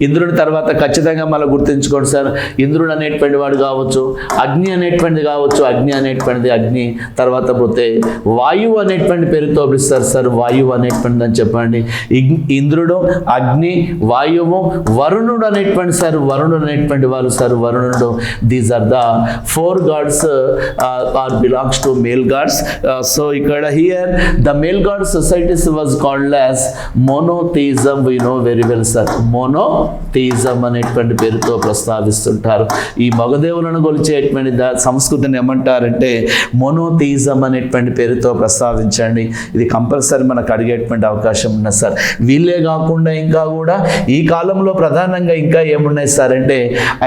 ఇంద్రుడి తర్వాత ఖచ్చితంగా మళ్ళీ గుర్తుంచుకోండి సార్. ఇంద్రుడు అనేటువంటి వాడు కావచ్చు అగ్ని అనేటువంటిది కావచ్చు అగ్ని అనేటువంటిది అగ్ని తర్వాత పోతే వాయువు అనేటువంటి పేరుతో పిలుస్తారు సార్. వాయువు అనేటువంటిది అని చెప్పండి. ఇగ్- ఇంద్రుడు అగ్ని వాయువు వరుణుడు అనేటువంటి సార్. వరుణుడు అనేటువంటి వారు సార్. వరుణుడు these are the four gods are belongs to male gods so ఇక్కడ here the male god societies was called as monotheism we know very well sir mono monotheism అనేటువంటి పేరుతో ప్రస్తావిస్తుంటారు. ఈ మగదేవులను కొలిచేటువంటి సంస్కృతిని ఏమంటారంటే మోనోథిజం అనేటువంటి పేరుతో ప్రస్తావించండి. ఇది కంపల్సరీ మనకు అడిగేటువంటి అవకాశం ఉన్నది సార్. వీళ్ళే కాకుండా ఇంకా కూడా ఈ కాలంలో ప్రధానంగా ఇంకా ఏమున్నాయి సార్ అంటే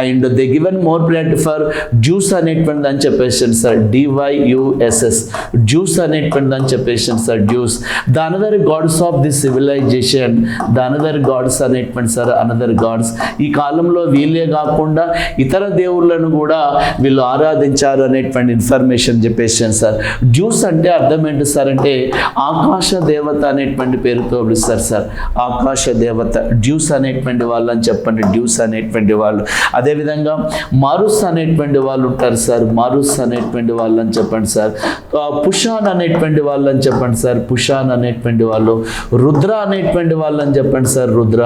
and the given more plate for Dyaus అనేటువంటిది అని చెప్పేసి sir D Y U S S Dyaus అనేటువంటిది అని చెప్పేసి sir Dyaus. The another gods of the civilization the another gods అనేటువంటి సార్ అనదర్ గాడ్స్ ఈ కాలంలో వీళ్ళే కాకుండా ఇతర దేవుళ్ళను కూడా వీళ్ళు ఆరాధించారు అనేటువంటి ఇన్ఫర్మేషన్ చెప్పేసాను సార్ జ్యూస్ అంటే అర్థం ఏంటి సార్ అంటే ఆకాశ దేవత అనేటువంటి పేరుతో పిలుస్తారు సార్ ఆకాశ దేవత డ్యూస్ అనేటువంటి వాళ్ళు అని చెప్పండి డ్యూస్ అనేటువంటి వాళ్ళు. అదేవిధంగా మారుస్ అనేటువంటి వాళ్ళు ఉంటారు సార్ మారుస్ అనేటువంటి వాళ్ళు అని చెప్పండి సార్ పుషాన్ అనేటువంటి వాళ్ళు అని చెప్పండి సార్ పుషాన్ అనేటువంటి వాళ్ళు. రుద్ర అనేటువంటి వాళ్ళు అని చెప్పండి సార్ రుద్ర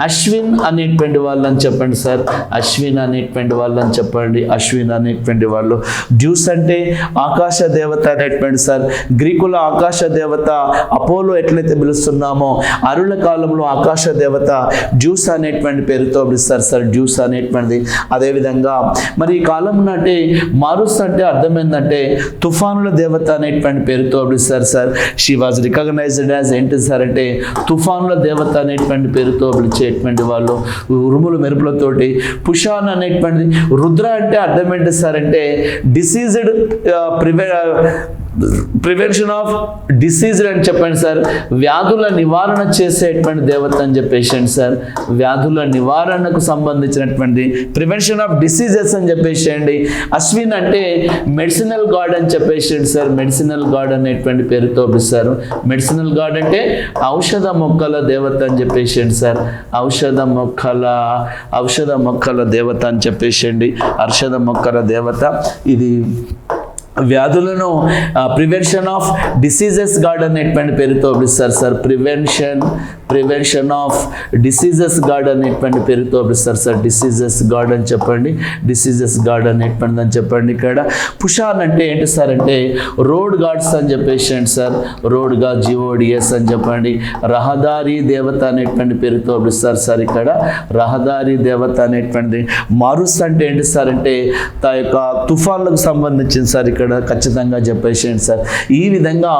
అశ్విన్ అనేటువంటి వాళ్ళని చెప్పండి సార్. అశ్విన్ అనేటువంటి వాళ్ళని చెప్పండి. అశ్విన్ అనేటువంటి వాళ్ళు. డ్యూస్ అంటే ఆకాశ దేవత అనేటువంటి సార్. గ్రీకుల ఆకాశ దేవత అపోలో ఎట్లయితే పిలుస్తున్నామో అరుణ కాలంలో ఆకాశ దేవత డ్యూస్ అనేటువంటి పేరుతో పిలుస్తారు సార్. డ్యూస్ అనేటువంటిది. అదేవిధంగా మరి ఈ కాలం నాటి మారుస్ అంటే అర్థమైందంటే తుఫానుల దేవత అనేటువంటి పేరుతో పిలుస్తారు sir. She was recognized as ఏంటి సార్ అంటే తుఫానుల దేవత అనేటువంటి పేరుతో పిలిచేటువంటి వాళ్ళు ఉరుములు మెరుపులతోటి. పుషాన్ అనేటువంటిది రుద్ర అంటే అర్థం ఏంటి సార్ అంటే diseased prev prevention of disease అని చెప్పండి సార్. వ్యాధుల నివారణ చేసేటువంటి దేవత అని చెప్పేసండి సార్. వ్యాధుల నివారణకు సంబంధించినటువంటి ప్రివెన్షన్ ఆఫ్ డిసీజెస్ అని చెప్పేసేయండి. అశ్విన్ అంటే మెడిసినల్ గాడ్ అని చెప్పేసేయండి సార్. మెడిసినల్ గాడ్ అనేటువంటి పేరుతో పిలుస్తారు. మెడిసినల్ గాడ్ అంటే ఔషధ మొక్కల దేవత అని చెప్పేసేయండి సార్. ఔషధ మొక్కల ఔషధ మొక్కల దేవత అని చెప్పేసేయండి. ఔషధ మొక్కల దేవత. ఇది వ్యాధులను ప్రివెన్షన్ ఆఫ్ డిసీజెస్ గార్డ్ అనేటువంటి పేరుతో పిలుస్తారు sir prevention prevention of diseases guard అనేటువంటి పేరుతో పిలుస్తారు. సార్ డిసీజెస్ గార్డ్ అని చెప్పండి డిసీజెస్ గార్డ్ అనేటువంటి అని చెప్పండి. ఇక్కడ పుషాన్ అంటే ఏంటి సార్ అంటే రోడ్ గార్డ్స్ అని చెప్పేసి అండి సార్. రోడ్గా జిఓడిఎస్ అని చెప్పండి. రహదారి దేవత అనేటువంటి పేరుతో పిలుస్తారు సార్ ఇక్కడ. రహదారి దేవత అనేటువంటిది మారుస్ అంటే ఏంటి సార్ అంటే తా యొక్క తుఫాన్లకు సంబంధించింది సార్ ఇక్కడ ఖచ్చితంగా చెప్పేసేయండి సార్. ఈ విధంగా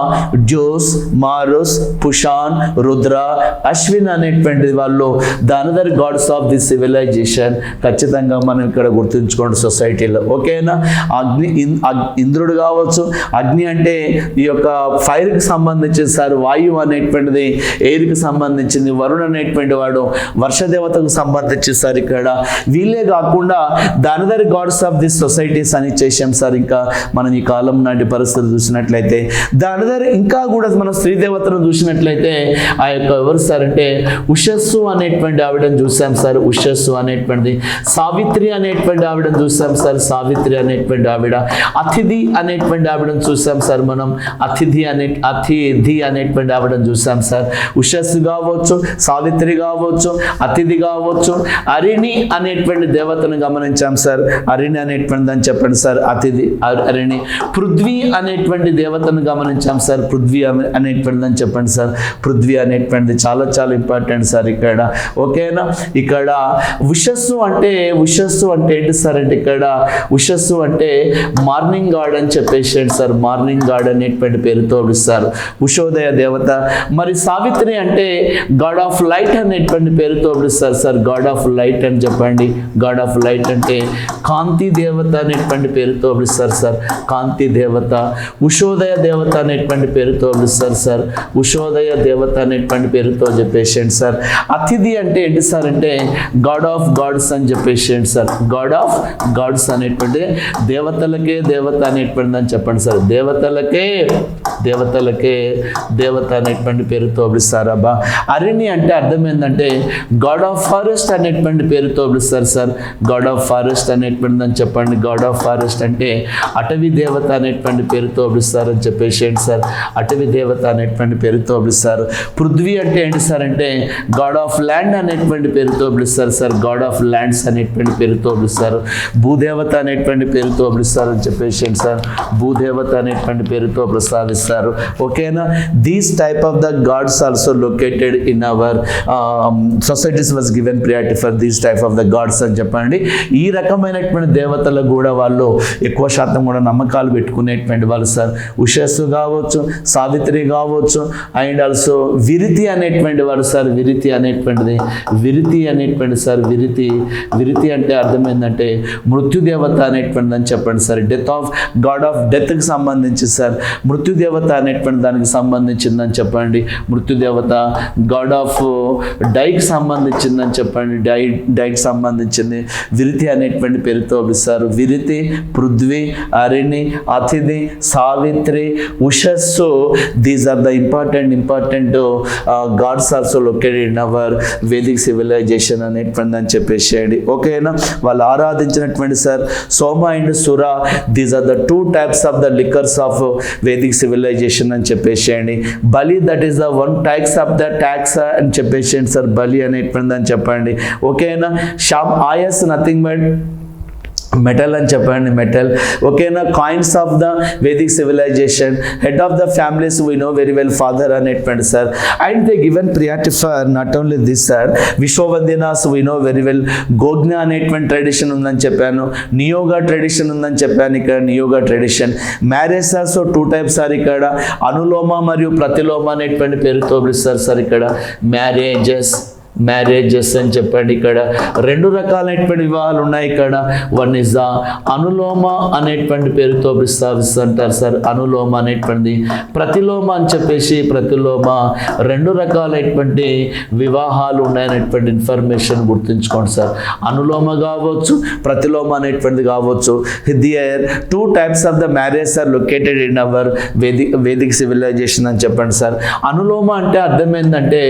జోస్ మారుస్ పుషాన్ రుద్ర అశ్విన్ అనేటువంటి వాళ్ళు the another gods of the civilization ఖచ్చితంగా మనం ఇక్కడ గుర్తుంచుకోండి సొసైటీలో. ఓకేనా? అగ్ని ఇన్- ఇంద్రుడు కావచ్చు అగ్ని అంటే ఈ యొక్క ఫైర్కి సంబంధించిన సార్ వాయువు అనేటువంటిది ఎయిర్కి సంబంధించింది వరుణ్ అనేటువంటి వాడు వర్షదేవతకు సంబంధించి సార్ ఇక్కడ. వీళ్ళే కాకుండా the another gods of the societies అని చేసాం సార్ ఇంకా మనం ఈ కాలం నాటి పరిస్థితి చూసినట్లయితే. ద అనదర్ ఇంకా కూడా మనం స్త్రీ దేవతను చూసినట్లయితే ఆ యొక్క ఎవరు సార్ అంటే ఉషస్సు అనేటువంటి ఆవిడని చూసాం సార్ ఉషస్సు అనేటువంటిది. సావిత్రి అనేటువంటి ఆవిడని చూసాం సార్ సావిత్రి అనేటువంటి ఆవిడ. అతిథి అనేటువంటి ఆవిడని చూసాం సార్ మనం. అతిథి అనే అతిథి అనేటువంటి ఆవిడని చూసాం సార్. ఉషస్సు కావచ్చు సావిత్రి కావచ్చు అతిథి కావచ్చు అరిణి అనేటువంటి దేవతను గమనించాం సార్. అరిణి అనేటువంటిది అని చెప్పండి సార్ అతిథి అరిణి. పృథ్వీ అనేటువంటి దేవతను గమనించాం సార్ పృథ్వీ అనేటువంటిది అని చెప్పండి సార్. పృథ్వీ అనేటువంటిది చాలా చాలా చాలా ఇంపార్టెంట్ సార్ ఇక్కడ. ఓకేనా? ఇక్కడ ఉషస్సు అంటే ఉషస్సు అంటే ఏంటి సార్ అంటే ఇక్కడ ఉషస్సు అంటే మార్నింగ్ గార్డ్ అని చెప్పేసి సార్ మార్నింగ్ గార్డ్ అనేటువంటి పేరుతో పిలుస్తారు ఉషోదయ దేవత. మరి సావిత్రి అంటే గాడ్ ఆఫ్ లైట్ అనేటువంటి పేరుతో పిలుస్తారు సార్ గాడ్ ఆఫ్ లైట్ అని చెప్పండి. గాడ్ ఆఫ్ లైట్ అంటే కాంతి దేవత అనేటువంటి పేరుతో పిలుస్తారు సార్ కాంతి దేవత. ఉషోదయ దేవత అనేటువంటి పేరుతో పిలుస్తారు సార్ ఉషోదయ దేవత అనేటువంటి పేరుతో పేరుతో చెప్పేసేయండి సార్ అతిథి అంటే ఏంటి సార్ అంటే గాడ్ ఆఫ్ గాడ్స్ అని చెప్పేసేయండి సార్ గాడ్ ఆఫ్ గాడ్స్ అనేటువంటి దేవతలకే దేవత అనేటువంటిది అని చెప్పండి సార్ దేవతలకే దేవతలకే దేవత అనేటువంటి పేరుతో పిలుస్తారు అబ్బా. అరణి అంటే అర్థం ఏంటంటే గాడ్ ఆఫ్ ఫారెస్ట్ అనేటువంటి పేరుతో పిలుస్తారు సార్ గాడ్ ఆఫ్ ఫారెస్ట్ అనేటువంటిది అని చెప్పండి. గాడ్ ఆఫ్ ఫారెస్ట్ అంటే అటవీ దేవత అనేటువంటి పేరుతో పిలుస్తారు అని చెప్పేసి ఏంటి సార్ అటవీ దేవత అనేటువంటి పేరుతో పిలుస్తారు. పృథ్వీ అంటే పిలుస్తారంటే సార్ అంటే గాడ్ ఆఫ్ ల్యాండ్ అనేటువంటి పేరుతో పిలుస్తారు సార్. గాడ్ ఆఫ్ ల్యాండ్స్ అనేటువంటి పేరుతో పిలుస్తారు. భూదేవత అనేటువంటి పేరుతో పిలుస్తారు అని చెప్పేసి సార్? భూదేవత అనేటువంటి పేరుతో ప్రస్తావిస్తారు. ఓకేనా? These type of the gods also located in our societies was given priority for these type of the gods అని చెప్పండి. ఈ రకమైనటువంటి దేవతలకు కూడా వాళ్ళు ఎక్కువ శాతం కూడా నమ్మకాలు పెట్టుకునేటువంటి వాళ్ళు సార్. ఉషస్సు కావచ్చు సావిత్రి కావచ్చు అండ్ ఆల్సో విరితి అనేటువంటి వాడు సార్? విరితి అనేటువంటిది. విరితి అనేటువంటి సార్ విరితి. విరితి అంటే అర్థం ఏంటంటే మృత్యుదేవత అనేటువంటిది అని చెప్పండి sir. Death of god of డెత్కి సంబంధించి సార్. మృత్యుదేవత అనేటువంటి దానికి సంబంధించిందని చెప్పండి. మృత్యుదేవత గాడ్ ఆఫ్ డైకి సంబంధించిందని చెప్పండి. డై డైకి సంబంధించింది. విరితి అనేటువంటి పేరుతో పిలుస్తారు విరితి Prithvi అరిణి Aditi Savitri Ushas. These are the important important gods also located in our Vedic civilization అనేటువంటి అని చెప్పేసేయండి ఓకేనా? వాళ్ళు ఆరాధించినటువంటి sir Soma and Sura these are the two types of the liquors of Vedic civilization అని చెప్పేసేయండి bali that is the one types of the tax అని చెప్పేసేయండి sir bali అనేటువంటి అని చెప్పండి. ఓకేనా? Shyam Ayas nothing but metal అని చెప్పండి మెటల్. ఓకేనా? Coins of the Vedic civilization head of the families we know very well father అనేటువంటి sir and they given priority for not only this sir విశ్వవందినాస్ we know very well గోజ్ఞ అనేటువంటి tradition ఉందని చెప్పాను. నియోగా tradition ఉందని చెప్పాను ఇక్కడ Niyoga tradition marriage also two types sir ఇక్కడ. అనులోమ మరియు ప్రతిలోమ అనేటువంటి పేరుతో పిలుస్తారు సార్ ఇక్కడ. మ్యారేజెస్ మ్యారేజెస్ అని చెప్పండి ఇక్కడ. రెండు రకాలైనటువంటి వివాహాలు ఉన్నాయి ఇక్కడ. వన్ ఇస్ ద అనులోమ అనేటువంటి పేరుతో ప్రస్తావిస్తుంటారు సార్. అనులోమ అనేటువంటిది ప్రతిలోమ అని చెప్పేసి ప్రతిలోమ. రెండు రకాలైనటువంటి వివాహాలు ఉన్నాయనేటువంటి ఇన్ఫర్మేషన్ గుర్తుంచుకోండి సార్. అనులోమ కావచ్చు ప్రతిలోమ అనేటువంటిది కావచ్చు. There two types of the marriage are located in our Vedic వేదిక సివిలైజేషన్ అని చెప్పండి సార్. అనులోమ అంటే అర్థం ఏంటంటే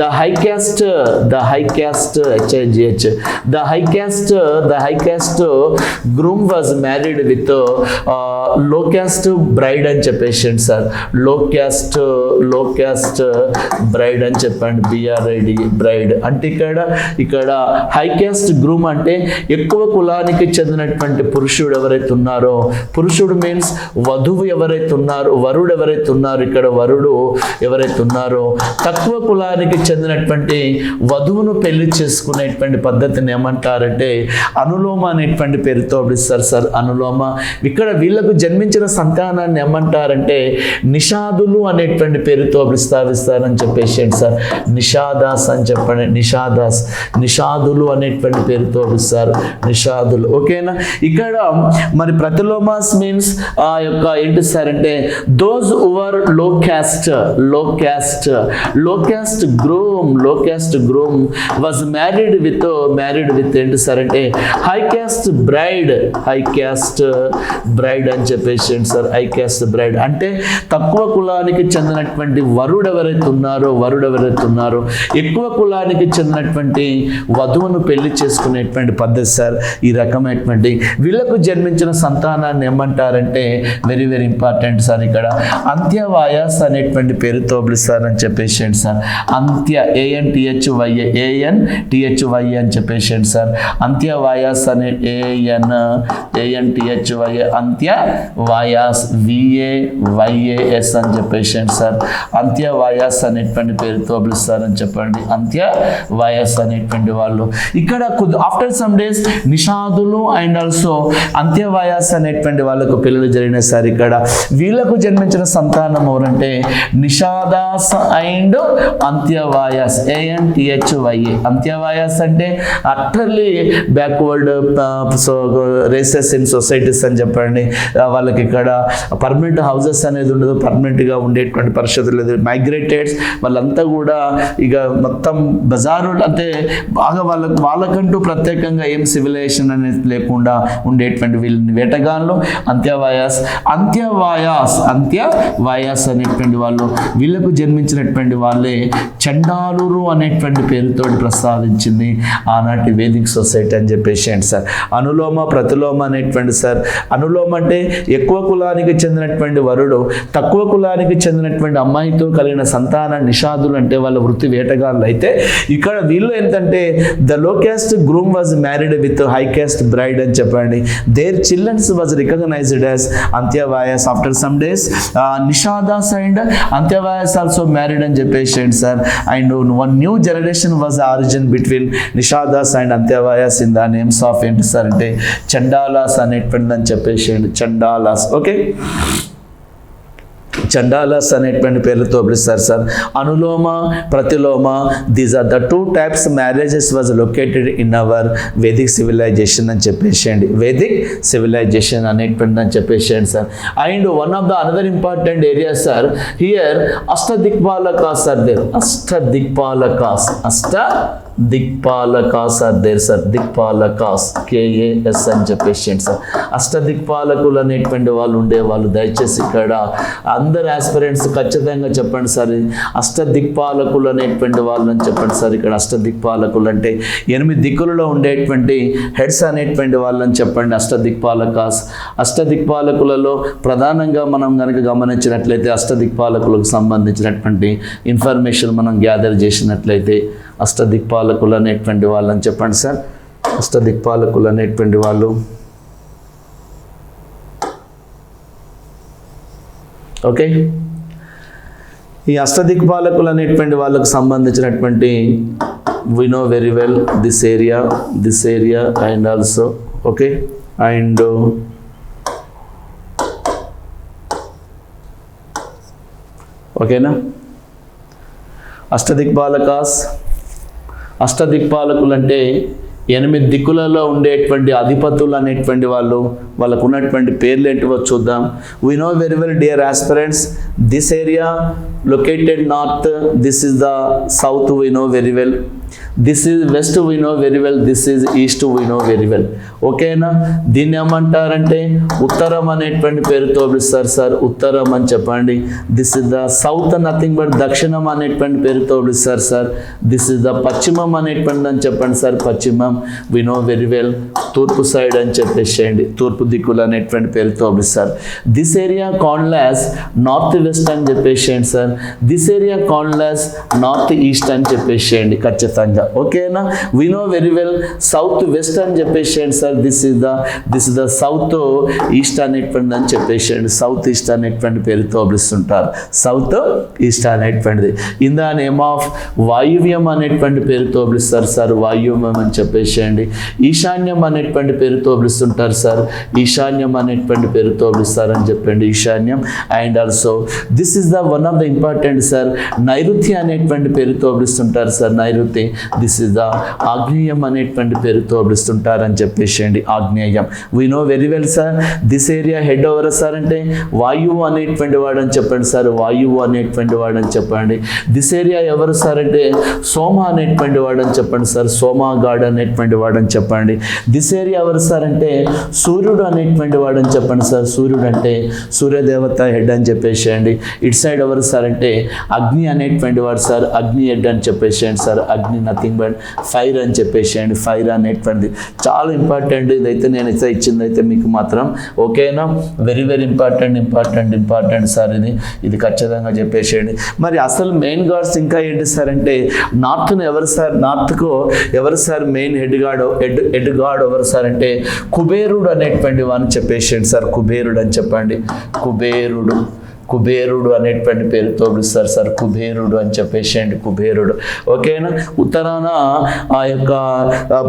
the high caste the high caste H I G H the high caste the high caste groom was married with low caste bride అని చెప్పేసి sir. లో క్యాస్ట్లో caste bride అని చెప్పండి. బిఆర్ఐడి బ్రైడ్ అంటే ఇక్కడ ఇక్కడ హై క్యాస్ట్ గ్రూమ్ అంటే ఎక్కువ కులానికి చెందినటువంటి పురుషుడు ఎవరైతే ఉన్నారో పురుషుడు మీన్స్ వధువు ఎవరైతే ఉన్నారో వరుడు ఎవరైతే ఉన్నారో ఇక్కడ వరుడు ఎవరైతే ఉన్నారో తక్కువ కులానికి చెందినటువంటి వధువును పెళ్ళి చేసుకునేటువంటి పద్ధతిని ఏమంటారంటే అనులోమ అనేటువంటి పేరుతో పిలుస్తారు సార్. అనులోమ. ఇక్కడ వీళ్ళకు జన్మించిన సంతానాన్ని ఏమంటారంటే నిషాదులు అనేటువంటి పేరుతో ప్రస్తావిస్తారని చెప్పేసి సార్? నిషాదాస్ అని చెప్పండి. నిషాదాస్. నిషాదులు అనేటువంటి పేరుతో పిలుస్తారు నిషాదులు. ఓకేనా? ఇక్కడ మరి ప్రతిలోమాస్ మీన్స్ ఆ యొక్క ఏంటి సార్ అంటే those over low caste low caste low caste groom low caste groom was married with married with ఏంటి సార్ అంటే high caste bride high caste bride అని చెప్పేసి ఏంటి సార్ హై క్యాస్ట్ బ్రైడ్ అంటే తక్కువ కులానికి చెందినటువంటి వరుడు ఎవరైతే ఉన్నారో వరుడు ఎవరైతే ఉన్నారో ఎక్కువ కులానికి చెందినటువంటి వధువును పెళ్ళి చేసుకునేటువంటి పద్ధతి సార్ ఈ రకమైనటువంటి వీళ్ళకు జన్మించిన సంతానాన్ని ఏమంటారంటే వెరీ వెరీ ఇంపార్టెంట్ సార్ ఇక్కడ. అంత్యవాయాస్ అనేటువంటి పేరుతో పిలుస్తారని చెప్పేసి సార్ అంత్య ఏఎన్టీహెచ్ వైఏ ఏఎన్ టిహెచ్వైఏ అని చెప్పేసి సార్? అంత్య వాయాస్ అనే ఏఎన్ ఏఎన్ టిహెచ్వై అంత్య వాయాస్ విఏ వైఏఎస్ అని చెప్పేసి సార్? అంత్య వాయాస్ అనేటువంటి పేరుతో పిలుస్తారని చెప్పండి. అంత్య వాయాస్ అనేటువంటి వాళ్ళు. ఇక్కడ ఆఫ్టర్ సమ్ డేస్ నిషాదులు అండ్ ఆల్సో అంత్యవాయాస్ అనేటువంటి వాళ్ళకు పిల్లలు జరిగిన సార్ ఇక్కడ. వీళ్ళకు జన్మించిన సంతానం ఎవరంటే Nishadas and Antyavayas. A N T H Y A Antyavayas అంటే utterly backward so races in societies అని చెప్పండి. వాళ్ళకి ఇక్కడ పర్మనెంట్ హౌసెస్ అనేది ఉండదు పర్మనెంట్గా ఉండేటువంటి పరిస్థితులు లేదు. మైగ్రేటెడ్స్ వాళ్ళంతా కూడా ఇక మొత్తం బజారు అంటే బాగా వాళ్ళకు వాళ్ళకంటూ ప్రత్యేకంగా ఏం సివిలైజేషన్ అనేది లేకుండా ఉండేటువంటి వీళ్ళని వేటగాళ్ళు అంత్యవాయాస్ అంత్యవాయాస్ అంత్యవాయాస్ అనేటువంటి వాళ్ళు వీళ్ళకు జన్మించినటువంటి వాళ్ళే చండాలురు అనేటువంటి పేరుతో ప్రస్తావించింది ఆనాటి వేదిక్ సొసైటీ అని చెప్పేసి అండి సార్. అనులోమ ప్రతిలోమ అనేటువంటి సార్. అనులోమ అంటే ఎక్కువ కులానికి చెందినటువంటి వరుడు తక్కువ కులానికి చెందినటువంటి అమ్మాయితో కలిగిన సంతాన నిషాదులు అంటే వాళ్ళ వృత్తి వేటగాళ్ళు అయితే ఇక్కడ వీళ్ళు ఏంటంటే the low caste groom was married with high caste bride అని చెప్పండి. Their childrens was recognized as Antyavayas after some days. Nishadas and Antyavayas also married అని చెప్పేసి sir. And one new generation was origin between Nishadas and Antyavayas in the names of ఏంటి sir అంటే చండాలాస్ అనేటువంటిది అని చెప్పేసి చండాలాస్. Okay చండాలస్ అనేటువంటి పేర్లతో పిలుస్తారు sir. Anuloma Pratiloma these are the two types marriages was located in our Vedic civilization అని చెప్పేసేయండి. వేదిక్ సివిలైజేషన్ అనేటువంటి అని చెప్పేసేయండి sir. And one of the another important area sir here Ashta Dikpalakas are there Ashta Dikpalakas sir are there sir Dikpalakas K A S అని చెప్పేసి sir. అష్ట దిక్పాలకులు అనేటువంటి వాళ్ళు ఉండేవాళ్ళు దయచేసి ఇక్కడ అందరు ఆస్పిరెంట్స్ ఖచ్చితంగా చెప్పండి సార్. అష్ట దిక్పాలకులు అనేటువంటి వాళ్ళు అని చెప్పండి సార్. ఇక్కడ అష్ట దిక్పాలకులు అంటే ఎనిమిది దిక్కులలో ఉండేటువంటి హెడ్స్ అనేటువంటి వాళ్ళని చెప్పండి. అష్ట దిక్పాలకాస్ అష్ట దిక్పాలకులలో ప్రధానంగా మనం కనుక గమనించినట్లయితే అష్ట దిక్పాలకులకు సంబంధించినటువంటి ఇన్ఫర్మేషన్ మనం గ్యాదర్ చేసినట్లయితే అష్టదిక్పాలకులు అనేటువంటి వాళ్ళని చెప్పండి సార్. అష్టదిక్పాలకులు అనేటువంటి వాళ్ళు. ఓకే. ఈ అష్టదిక్పాలకులు అనేటువంటి వాళ్ళకు సంబంధించినటువంటి we know very well this area this area and also okay. And ఓకేనా? అష్టదిక్పాలకాస్ అష్టదిక్పాలకులు అంటే ఎనిమిది దిక్కులలో ఉండేటువంటి అధిపతులు అనేటువంటి వాళ్ళు వాళ్ళకు ఉన్నటువంటి పేర్లు ఏంటివో చూద్దాం. We know very well dear aspirants this area located north this is the south we know very well this is west we know very well this is east we know very well ఓకేనా దీన్ని ఏమంటారంటే ఉత్తరం అనేటువంటి పేరుతో పిలుస్తారు sir ఉత్తరం అని చెప్పండి. This is the south nothing but దక్షిణం అనేటువంటి పేరుతో పిలుస్తారు సార్. దిస్ ఇస్ ద పశ్చిమం అనేటువంటి అని చెప్పండి సార్ పశ్చిమం. వి నో వెరీ వెల్ తూర్పు సైడ్ అని చెప్పేసేయండి తూర్పు దిక్కులు అనేటువంటి పేరుతో పిలుస్తారు. This area corners north west అని చెప్పేసేయండి sir. This area corners north east అని చెప్పేసేయండి ఖచ్చితంగా. ఓకేనా? We know very well south west అని చెప్పేసేయండి sir. This is the this is the south east అనేటువంటి అని చెప్పేసేయండి. సౌత్ ఈస్ట్ అనేటువంటి పేరుతో పిలుస్తుంటారు. సౌత్ ఈస్ట్ అనేటువంటిది ఇన్ ద నేమ్ ఆఫ్ వాయువ్యం అనేటువంటి పేరుతో పిలుస్తారు సార్. వాయువ్యం అని చెప్పేసేయండి. ఈశాన్యం అనేటువంటి పేరుతో పిలుస్తుంటారు సార్. ఈశాన్యం అనేటువంటి పేరుతో పిలుస్తారని చెప్పండి. ఈశాన్యం and also this is the one of the important sir నైరుతి అనేటువంటి పేరుతో పిలుస్తుంటారు సార్. నైరుతి దిస్ ఇస్ ద ఆగ్నేయం అనేటువంటి పేరుతో పిలుస్తుంటారని చెప్పేసేయండి ఆగ్నేయం. We know very well sir this area head over sir అంటే వాయువు అనేటువంటి వాడు అని చెప్పండి సార్ వాయువు అనేటువంటి వాడు అని చెప్పండి. దిస్ ఏరియా ఎవరు సార్ అంటే సోమ అనేటువంటి వాడు అని చెప్పండి సార్ సోమా గాడ్ అనేటువంటి వాడు అని చెప్పండి. దిస్ ఏరియా ఎవరు సార్ అంటే సూర్యుడు అనేటువంటి వాడు అని చెప్పండి సార్ సూర్యుడు అంటే సూర్యదేవత హెడ్ అని చెప్పేసేయండి ఇటు సైడ్ ఎవరు సార్ అంటే అగ్ని అనేటువంటి వాడు సార్ అగ్ని హెడ్ అని చెప్పేసేయండి సార్ అగ్ని నథింగ్ బట్ ఫైర్ అని చెప్పేసేయండి ఫైర్ అనేటువంటిది చాలా ఇంపార్టెంట్ ఇదైతే నేను అయితే ఇచ్చింది అయితే మీకు మాత్రం. ఓకేనా very very important important important sir ఇది. ఇది ఖచ్చితంగా చెప్పేసేయండి. మరి అసలు మెయిన్ గాడ్స్ ఇంకా ఏంటి సార్ అంటే నార్త్ను ఎవరు సార్ నార్త్కు ఎవరు sir main head guard head head god ఎవరు సార్ అంటే కుబేరుడు అనేటువంటి వాడిని చెప్పేసేయండి సార్ కుబేరుడు అని చెప్పండి. కుబేరుడు. కుబేరుడు అనేటువంటి పేరుతో పిలుస్తారు. సార్ కుబేరుడు అని చెప్పేసేయండి కుబేరుడు. ఓకేనా? ఉత్తరాన ఆ యొక్క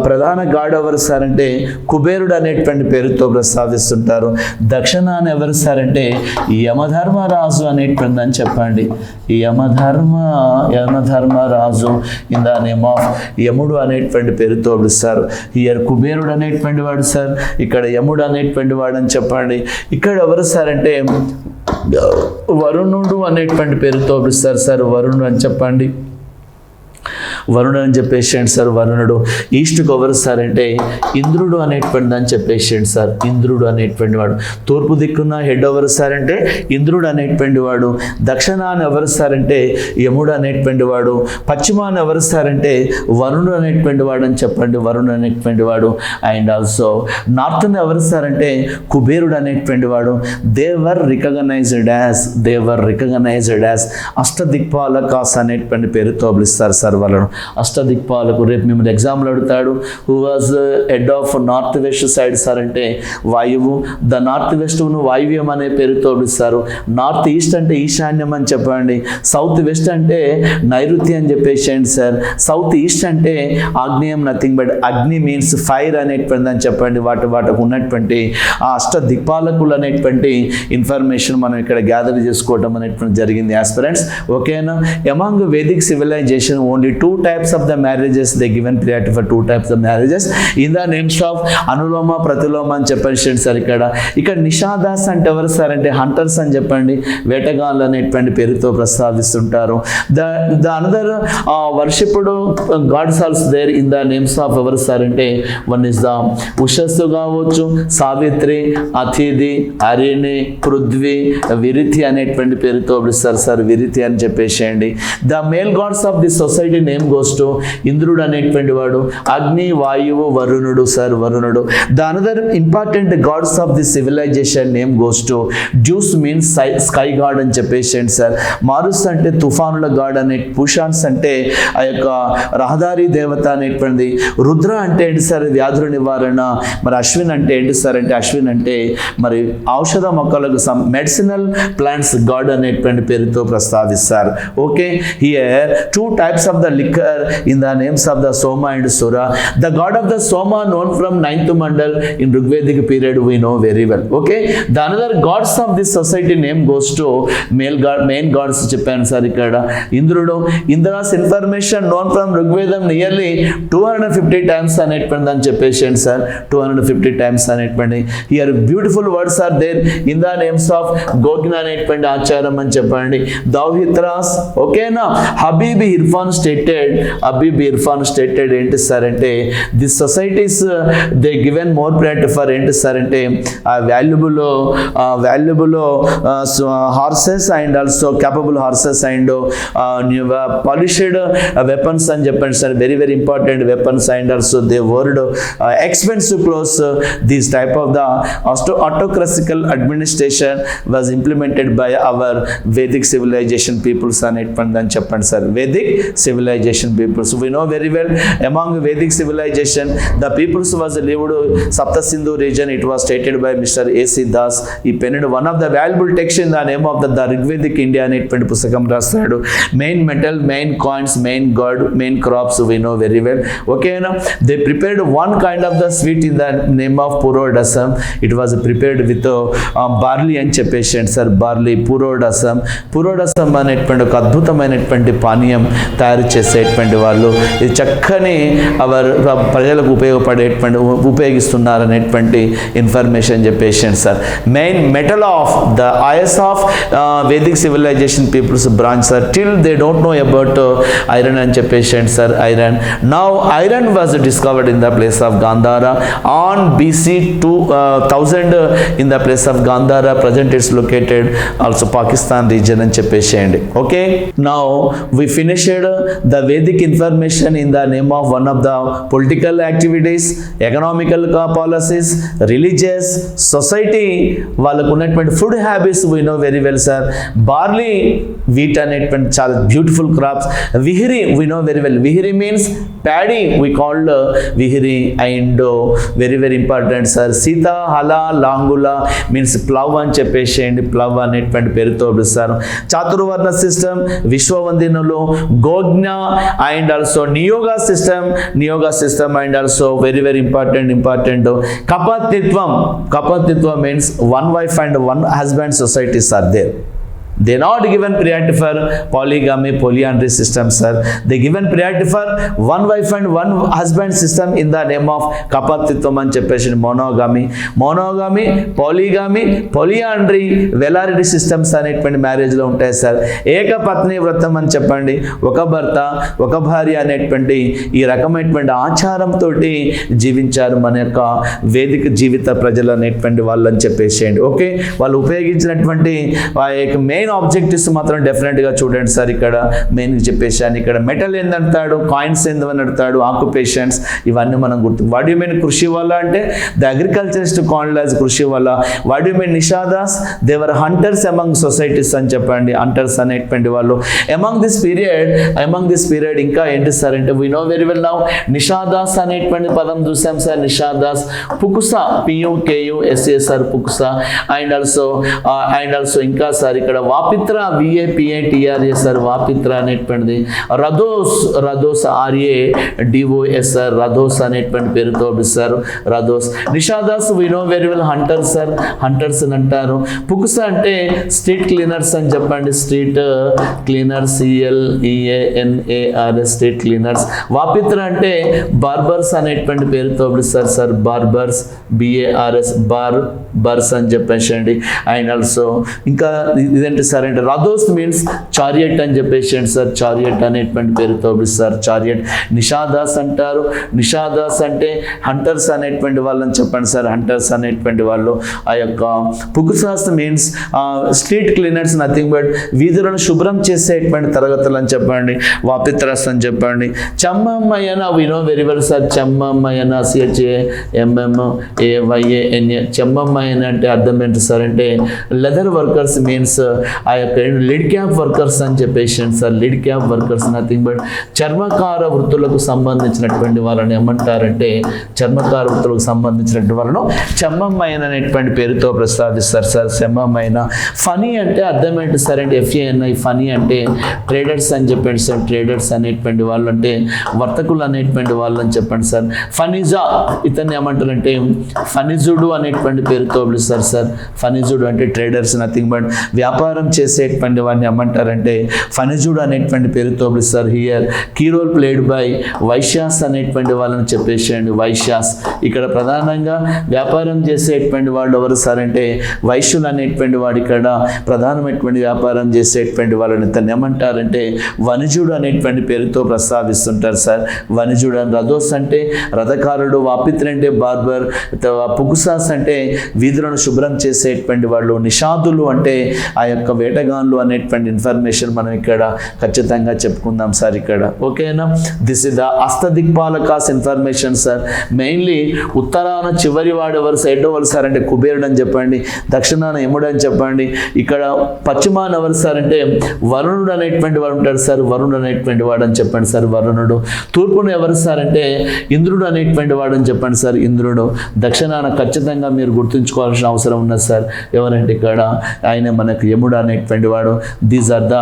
ప్రధాన గాడ్ ఎవరు సార్ అంటే కుబేరుడు అనేటువంటి పేరుతో ప్రస్తావిస్తుంటారు. దక్షిణాన ఎవరు సార్ అంటే యమధర్మరాజు అనేటువంటి అని చెప్పండి. యమధర్మ యమధర్మరాజు ఇన్ ద నేమ్ ఆఫ్ యముడు అనేటువంటి పేరుతో పిలుస్తారు. ఇయర్ కుబేరుడు అనేటువంటి వాడు సార్ ఇక్కడ యముడు అనేటువంటి వాడు అని చెప్పండి. ఇక్కడ ఎవరు సార్ అంటే వరుణుడు అనేటువంటి పేరుతో పిలుస్తారు సార్ వరుణుడు అని చెప్పండి. వరుణుడు అని చెప్పేసాడు సార్ వరుణుడు. ఈస్ట్కి ఎవరు సార్ అంటే ఇంద్రుడు అనేటువంటి అని చెప్పేసాడు సార్ ఇంద్రుడు అనేటువంటి వాడు. తూర్పు దిక్కున హెడ్ ఎవరు సార్ అంటే ఇంద్రుడు అనేటువంటి వాడు. దక్షిణాన్ని ఎవరు సార్ అంటే యముడు అనేటువంటి వాడు. పశ్చిమాన్ని ఎవరు సార్ అంటే వరుణుడు అనేటువంటి వాడు అని చెప్పండి వరుణుడు అనేటువంటి వాడు. అండ్ ఆల్సో నార్త్ని ఎవరు సార్ అంటే కుబేరుడు అనేటువంటి వాడు. They were recognized as they were recognized as Ashtadikpalakas అనేటువంటి పేరుతో పిలుస్తారు సార్ వాళ్ళను అష్టదిక్పాలకు రేపు మిమ్మల్ని ఎగ్జామ్లో అడుగుతాడు. Who was head of north west side sir అంటే వాయువు. ద నార్త్ వెస్ట్ను వాయువ్యం అనే పేరుతో పిలుస్తారు. నార్త్ ఈస్ట్ అంటే ఈశాన్యం అని చెప్పండి. సౌత్ వెస్ట్ అంటే నైరుతి అని చెప్పేసేయండి సార్ సౌత్ ఈస్ట్ అంటే ఆగ్నేయం nothing but Agni means fire అనేటువంటిది అని చెప్పండి. వాటి వాటికి ఉన్నటువంటి ఆ అష్ట దిక్పాలకులు అనేటువంటి ఇన్ఫర్మేషన్ మనం ఇక్కడ గ్యాదర్ చేసుకోవడం అనేటువంటి జరిగింది ఆస్పిరెంట్స్ ఓకేనా among Vedic civilization only two types of the marriages they given priority for two types of marriages in the names of Anuloma Pratiloma అని చెప్పేసి సార్ ఇక్కడ. ఇక్కడ నిషాదాస్ అంటే ఎవరు సార్ అంటే హంటర్స్ అని చెప్పండి. వేటగాళ్ళు అనేటువంటి పేరుతో ప్రస్తావిస్తుంటారు. The the another worshipped gods also there in the names of ఎవరు సార్ అంటే వన్ ఇస్ ద ఉషస్సు కావచ్చు సావిత్రి అతిథి అరిణి పృథ్వీ విరితి అనేటువంటి పేరుతో పిలుస్తారు సార్ విరితి అని చెప్పేసేయండి. The male gods of the society name గోష్ఠం ఇంద్రుడు అనేటువంటి వాడు అగ్ని వాయువు వరుణుడు సార్ వరుణుడు. The another important gods of the civilization name గోష్ఠు juice means sky god అని చెప్పేసండి సార్? మారుస్ అంటే తుఫానుల గాడ్ అనే పుషాన్స్ అంటే ఆ యొక్క రహదారి దేవత అనేటువంటిది. రుద్ర అంటే ఏంటి సార్? వ్యాధుల నివారణ. మరి అశ్విన్ అంటే ఏంటి సార్? అంటే అశ్విన్ అంటే మరి ఔషధ మొక్కలకు సం మెడిసినల్ ప్లాంట్స్ గాడ్ అనేటువంటి పేరుతో ప్రస్తావిస్తారు. Okay here two types of the liquor in the names of the Soma and Sura the god of the Soma known from ninth Mandal in Rigvedic period we know very well okay the another gods of this society name goes to male god main gods చెప్పాను sir ఇక్కడ ఇంద్రుడు Indra's information known from Rigvedam nearly two hundred fifty times అనేటువంటి అని చెప్పేసాడు sir two hundred fifty times అనేటువంటి here beautiful words are there in the names of గోగ్న అనేటువంటి ఆచారం అని చెప్పండి దౌహిత్రాస్ ఓకేనా హబీబ్ ఇర్ఫాన్ స్టేటెడ్ హబీబ్ ఇర్ఫాన్ స్టేటెడ్ ఏంటి సార్ అంటే the societies they given more pride for ఏంటి సార్ అంటే ఆ valuable valuable horses and also capable horses and polished weapons అని చెప్పండి sir very very important weapons and also they wore expensive clothes these type of the autocratical administration was implemented by our Vedic civilization peoples అనేటువంటి అని చెప్పండి sir Vedic civilization peoples we know very well among Vedic civilization the peoples was lived Sapta Sindhu region it was stated by mister A C Das he penned one of the valuable text in the name of the the Rigvedic India అనేటువంటి పుస్తకం రాస్తాడు. Main metal main coins main god main crops we know very well ఓకేనా they prepared one kind of the sweet in the name of purodasam it was prepared with barley అని చెప్పేసాడు sir. Barley పురోడసమ్ పురోడసమ్ అనేటువంటి ఒక అద్భుతమైనటువంటి పానీయం తయారు చేసేటువంటి వాళ్ళు ఇది చక్కని అవర్ ప్రజలకు ఉపయోగపడేటువంటి ఉపయోగిస్తున్నారనేటువంటి ఇన్ఫర్మేషన్ చెప్పేసాను sir. Main metal of the is of Vedic civilization peoples bronze sir till they don't know about iron అని చెప్పేసాను sir iron now iron was discovered in the place of Gandhara on BC two thousand in the place of Gandhara present it's located also Pakistan region అని చెప్పేసేయండి. Okay now we finished the Vedic information in the name of one of the political activities, economical ca- policies, religious, society, వాళ్ళకు ఉన్నటువంటి food habits we know very well sir barley wheat అనేటువంటి చాలా beautiful crops vrihi we know very well vrihi means paddy we called vrihi and very very important sir Sita లాంగుల means plough అని చెప్పేసేయండి. Plough అనేటువంటి పేరుతో పిలుస్తారు చాతుర్వర్ణ system విశ్వవందినులు గోజ్ఞ and also Niyoga system Niyoga system and also very very important important కపతిత్వం కపతిత్వం means one wife and one husband societies are there they not given priority for polygamy polyandry system sir. They given priority for one wife and one husband system in the name of kapatitvam అని చెప్పేసి monogamy monogamy పాలిగామి పొలియాండ్రీ వెలారిటీ systems అనేటువంటి మ్యారేజ్లో ఉంటాయి sir ఏకపత్ని వ్రతం అని చెప్పండి ఒక భర్త ఒక భార్య అనేటువంటి ఈ రకమైనటువంటి ఆచారంతో జీవించారు మన యొక్క వేదిక జీవిత ప్రజలు అనేటువంటి వాళ్ళు అని చెప్పేసేయండి ఓకే? వాళ్ళు ఉపయోగించినటువంటి ఆ యొక్క మెయిన్ ఆబ్జెక్టివ్స్ మాత్రం డెఫినెట్గా చూడండి సార్ ఇక్కడ. మెయిన్ చెప్పేశాను ఇక్కడ. మెటల్ ఏందంటాడు? కాయిన్స్ ఏందని అడతాడు ఆక్యుపేషన్స్ ఇవన్నీ మనం గుర్తు వాట్ మీన్ కృషి వల్ల అంటే? ద అగ్రికల్చరిస్ట్ కాల్డ్ కృషి వల్ల what mean Nishadas? They were hunters among societies అని చెప్పండి. హంటర్స్ అనేటువంటి వాళ్ళు. Among this period among this period ఇంకా ఏంటి సార్ అంటే we know very well now Nishadas అనేటువంటి పదం చూసాం sir Nishadas పుకుసా P U K U S A sir పుకుసా. And also and also ఇంకా సార్ ఇక్కడ వాపిత్ర విఏపిఏ టిఆర్ఏ సార్ వాపిత్ర అనేటువంటిది. రథోస్ రథోస్ ఆర్ఏ డిఓఎస్ఆర్ రథోస్ అనేటువంటి పేరుతో సార్ రథోస్. Nishadas we know very well hunters sir. Hunters అని అంటారు. పుకుస అంటే స్ట్రీట్ క్లీనర్స్ అని చెప్పండి. Street cleaners C L E A N A R S street cleaners వాపిత్ర అంటే బార్బర్స్ అనేటువంటి పేరుతో sir. Sir barbers B A R S barbers అని చెప్పేసి అండి అండ్ ఆల్సో ఇంకా ఇదేంటి సార్ అంటే రథోస్ మీన్స్ చారియట్ అని చెప్పేసి సార్. చారియట్ అనేటువంటి పేరుతో పిలుస్తారు. చారియట్ నిషాదాస్ అంటారు. నిషాదాస్ అంటే హంటర్స్ అనేటువంటి వాళ్ళని చెప్పండి సార్. హంటర్స్ అనేటువంటి వాళ్ళు ఆ యొక్క పుకుసాస్ means street cleaners nothing but వీధులను శుభ్రం చేసేటువంటి తరగతులు అని చెప్పండి. వాపిత్రాస్ అని చెప్పండి. చమ్మమ్మయ్యన we know very well sir చెమ్మమ్మయ్యన C H A M M A Y A N A చెమ్మమ్మయ్యన అంటే అర్థం ఏంటి సార్ అంటే లెదర్ వర్కర్స్ మీన్స్ ఆ యొక్క లిడ్ క్యాప్ వర్కర్స్ అని చెప్పేసి sir. Lid cap workers nothing but చర్మకార వృత్తులకు సంబంధించినటువంటి వాళ్ళని ఏమంటారంటే చర్మకార వృత్తులకు సంబంధించినటువంటి వాళ్ళను చెమ్మమ్మైన అనేటువంటి పేరుతో ప్రస్తావిస్తారు సార్. చెమ్మమ్మైన ఫనీ అంటే అర్థం ఏంటి సార్ అంటే ఎఫ్ఏఎన్ఐ ఫనీ అంటే ట్రేడర్స్ అని చెప్పండి సార్. ట్రేడర్స్ అనేటువంటి వాళ్ళు అంటే వర్తకులు అనేటువంటి వాళ్ళు అని చెప్పండి సార్. ఫనిజా ఇతన్ని ఏమంటారంటే ఫనిజుడు అనేటువంటి పేరుతో పిలుస్తారు సార్. ఫనిజుడు అంటే ట్రేడర్స్ నథింగ్ బట్ వ్యాపారం చేసేటువంటి వాడిని ఏమంటారంటే ఫనిజుడు అనేటువంటి పేరుతో పిలుస్తారు. Here key role played by Vaishyas అనేటువంటి వాళ్ళని చెప్పేసేయండి. వైశ్యాస్ ఇక్కడ ప్రధానంగా వ్యాపారం చేసేటువంటి వాళ్ళు ఎవరు సార్ అంటే వైశ్యులు అనేటువంటి వాడు ఇక్కడ ప్రధానమైనటువంటి వ్యాపారం చేసేటువంటి వాళ్ళని తను ఏమంటారంటే వనిజుడు అనేటువంటి పేరుతో ప్రస్తావిస్తుంటారు సార్. వనిజుడు అని రథోస్ అంటే రథకారుడు వాపిత్ర అంటే బార్బర్ పుకుసాస్ అంటే వీధులను శుభ్రం చేసేటువంటి వాళ్ళు నిషాదులు అంటే ఆ యొక్క వేటగాన్లు అనేటువంటి ఇన్ఫర్మేషన్ మనం ఇక్కడ ఖచ్చితంగా చెప్పుకుందాం సార్ ఇక్కడ. ఓకేనా? దిస్ ఇస్ ద అస్తదిక్పాలకాస్ ఇన్ఫర్మేషన్ సార్ మెయిన్లీ ఉత్తరాన చివరి వాడు ఎవరు? సైడ్ ఎవరు సార్ అంటే కుబేరుడు అని చెప్పండి దక్షిణాన యముడు అని చెప్పండి ఇక్కడ పశ్చిమాన ఎవరు సార్ అంటే వరుణుడు అనేటువంటి వాడు ఉంటాడు సార్ వరుణుడు అనేటువంటి వాడు అని చెప్పండి సార్ వరుణుడు. తూర్పును ఎవరు సార్ అంటే ఇంద్రుడు అనేటువంటి వాడు అని చెప్పండి సార్ ఇంద్రుడు. దక్షిణాన ఖచ్చితంగా మీరు గుర్తుంచుకోవాల్సిన అవసరం ఉన్నది సార్ ఎవరంటే ఇక్కడ? ఆయన మనకు యముడు అనేటువంటి వాడు. దీస్ ఆర్ ద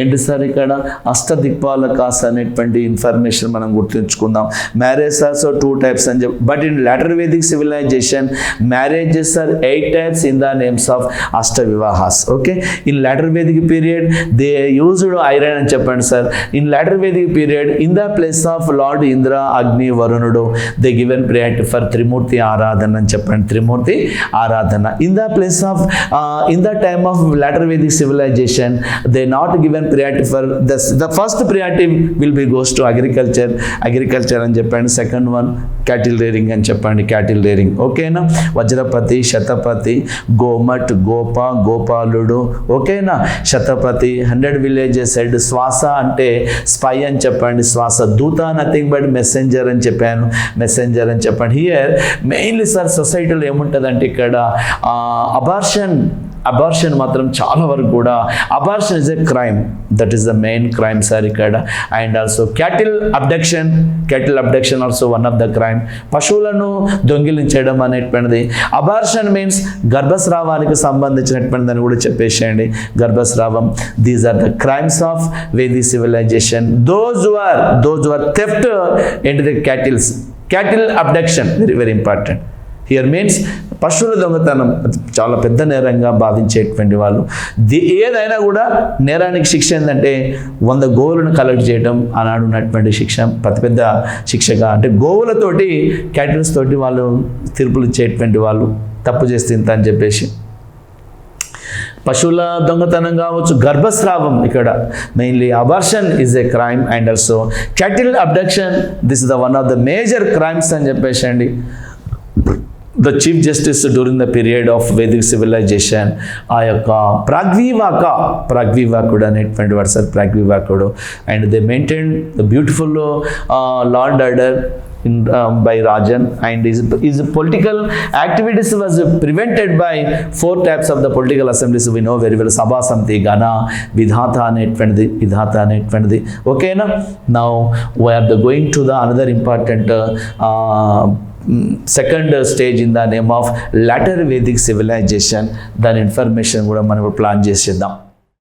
ఏంటి సార్ ఇక్కడ? అష్టదిక్పాలకాస్ అనేటువంటి ఇన్ఫర్మేషన్ మనం గుర్తుంచుకుందాం. మ్యారేజ్ ఆల్సో టూ టైప్స్ అని చెప్పి but in later Vedic civilization marriages are eight types in the names of అష్ట వివాహాస్ okay in later Vedic period they used iron అని చెప్పండి sir in later Vedic period in the place of lord Indra Agni వరుణుడు they given priority for Trimurti ఆరాధన అని చెప్పండి. త్రిమూర్తి ఆరాధన in the place of in the time of later Vedic civilization, they not given priority for the, the first priority will be goes to agriculture, agriculture అని చెప్పండి second one cattle rearing అని చెప్పండి cattle rearing ఓకేనా వజ్రపతి శతపతి గోమట్ గోప గోపాలుడు ఓకేనా Shatapati hundred villages side శ్వాస అంటే spy అని చెప్పండి శ్వాస దూత నథింగ్ బట్ మెసెంజర్ అని చెప్పాను మెసెంజర్ అని చెప్పండి హియర్ మెయిన్లీ సార్ సొసైటీలో ఏముంటుందంటే ఇక్కడ అబార్షన్ అబార్షన్ మాత్రం చాలా వరకు కూడా abortion is a crime that is the main crime sir ఇక్కడ. And also cattle abduction cattle abduction also one of the crime పశువులను దొంగిలించడం అనేటువంటిది. అబార్షన్ మీన్స్ గర్భస్రావానికి సంబంధించినటువంటి అని కూడా చెప్పేసేయండి. గర్భస్రావం these are the crimes of Vedic civilization those are those are theft ఏంటిది the cattles cattle abduction very very important here means పశువుల దొంగతనం చాలా పెద్ద నేరంగా భావించేటువంటి వాళ్ళు. ది ఏదైనా కూడా నేరానికి శిక్ష ఏంటంటే వంద గోవులను కలెక్ట్ చేయడం ఆనాడు ఉన్నటువంటి శిక్ష పెద్ద పెద్ద శిక్షగా. అంటే గోవులతోటి క్యాటిల్స్ తోటి వాళ్ళు తీర్పులు ఇచ్చేటువంటి వాళ్ళు తప్పు చేస్తే ఇంత అని చెప్పేసి. పశువుల దొంగతనం కావచ్చు గర్భస్రావం ఇక్కడ. Mainly abortion is a crime and also cattle abduction this is the one of the major crimes అని చెప్పేసి అండి. The chief justice during the period of Vedic civilization ఆ యొక్క ప్రాగ్వీవాక ప్రాగ్వీవాకుడు అనేటువంటి వాడు sir ప్రాగ్వీవాకుడు and they maintain the beautiful land order in um, by Rajan and his, his political activities was prevented by four types of the political assemblies we know very well Sabha Samti ghana Vidhata అనేటువంటిది విధాత అనేటువంటిది ఓకేనా now we're the going to the another important second stage in the name of later Vedic civilization దాని information కూడా మనం plan చేసేద్దాం.